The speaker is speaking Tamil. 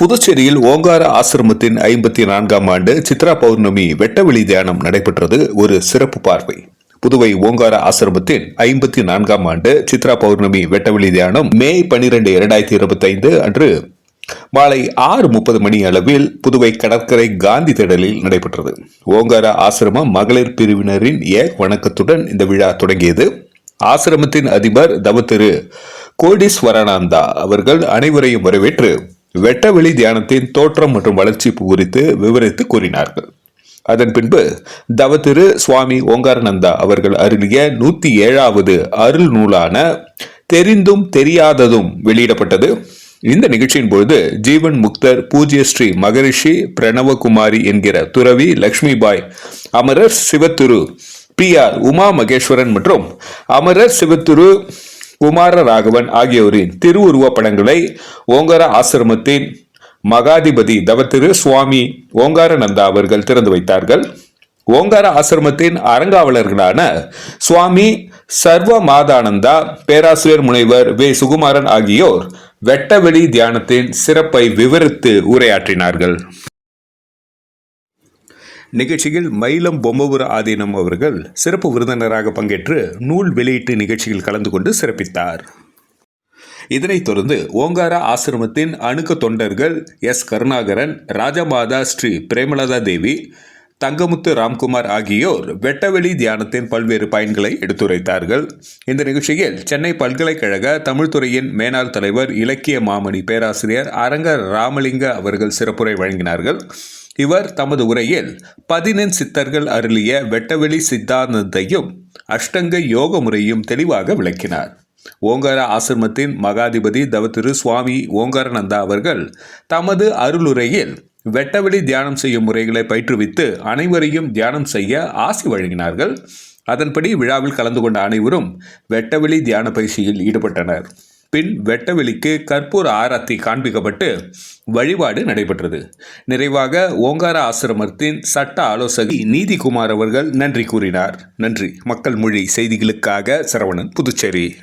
புதுச்சேரியில் ஓங்கார ஆசிரமத்தின் ஐம்பத்தி நான்காம் ஆண்டு சித்ரா பௌர்ணமி வெட்டவெளி தியானம் நடைபெற்றது ஒரு சிறப்பு பார்வை. புதுவை ஓங்கார ஆசிரமத்தின் ஐம்பத்தி நான்காம் ஆண்டு சித்ரா பௌர்ணமி வெட்டவெளி தியானம் மே பனிரெண்டு இரண்டாயிரத்தி இருபத்தி ஐந்து அன்று மாலை ஆறு முப்பது மணி அளவில் புதுவை கடற்கரை காந்தி திடலில் நடைபெற்றது. ஓங்கார ஆசிரமம் மகளிர் பிரிவினரின் ஏ வணக்கத்துடன் இந்த விழா தொடங்கியது. ஆசிரமத்தின் அதிபர் தவத்திரு கோடீஸ்வரானந்தா அவர்கள் அனைவரையும் வரவேற்று வெட்டவெளி தியானத்தின் தோற்றம் மற்றும் வளர்ச்சி குறித்து விவரித்து கூறினார்கள். அதன் பின்பு தவத்திரு சுவாமி ஓங்காரநந்தா அவர்கள் அருளிய நூத்தி ஏழாவது அருள் நூலான தெரிந்தும் தெரியாததும் வெளியிடப்பட்டது. இந்த நிகழ்ச்சியின் பொழுது ஜீவன் முக்தர் பூஜ்ய ஸ்ரீ மகரிஷி பிரணவகுமாரி என்கிற துறவி லக்ஷ்மிபாய் அமரர் சிவத்துரு பி ஆர் உமா மகேஸ்வரன் மற்றும் அமரர் சிவத்துரு குமார ராகவன் ஆகியோரின் திருவுருவப் படங்களை ஓங்கார ஆசிரமத்தின் மகாதிபதி தவத்திரு சுவாமி ஓங்காரநந்தா அவர்கள் திறந்து வைத்தார்கள். ஓங்கார ஆசிரமத்தின் அறங்காவலர்களான சுவாமி சர்வ மாதானந்தா பேராசிரியர் முனைவர் வே. சுகுமாரன் ஆகியோர் வெட்டவெளி தியானத்தின் சிறப்பை விவரித்து உரையாற்றினார்கள். நிகழ்ச்சியில் மயிலம் பொம்மபுர ஆதீனம் அவர்கள் சிறப்பு விருந்தினராக பங்கேற்று நூல் வெளியீட்டு நிகழ்ச்சியில் கலந்து கொண்டு சிறப்பித்தார். இதனைத் தொடர்ந்து ஓங்கார ஆசிரமத்தின் அணுக்க தொண்டர்கள் எஸ். கருணாகரன் ராஜமாதா ஸ்ரீ பிரேமலதா தேவி தங்கமுத்து ராம்குமார் ஆகியோர் வெட்டவெளி தியானத்தின் பல்வேறு பயன்களை எடுத்துரைத்தார்கள். இந்த நிகழ்ச்சியில் சென்னை பல்கலைக்கழக தமிழ்துறையின் மேனாள் தலைவர் இலக்கிய மாமணி பேராசிரியர் அரங்க ராமலிங்க அவர்கள் சிறப்புரை வழங்கினார்கள். இவர் தமது உரையில் பதினெண் சித்தர்கள் அருளிய வெட்டவெளி சித்தாந்தத்தையும் அஷ்டங்க யோக முறையும் தெளிவாக விளக்கினார். ஓங்கார ஆசிரமத்தின் மகாதிபதி தவத்திரு சுவாமி ஓங்காரநந்தா அவர்கள் தமது அருளுரையில் வெட்டவெளி தியானம் செய்யும் முறைகளை பயிற்றுவித்து அனைவரையும் தியானம் செய்ய ஆசி வழங்கினார்கள். அதன்படி விழாவில் கலந்து கொண்ட அனைவரும் வெட்டவெளி தியான பயிற்சியில் ஈடுபட்டனர். பின் வெட்டவெளிக்கு கற்பூர ஆராத்தி காண்பிக்கப்பட்டு வழிபாடு நடைபெற்றது. நிறைவாக ஓங்கார ஆசிரமத்தின் சட்ட ஆலோசகி நீதிகுமார் அவர்கள் நன்றி கூறினார். நன்றி. மக்கள் மொழி செய்திகளுக்காக சரவணன் புதுச்சேரி.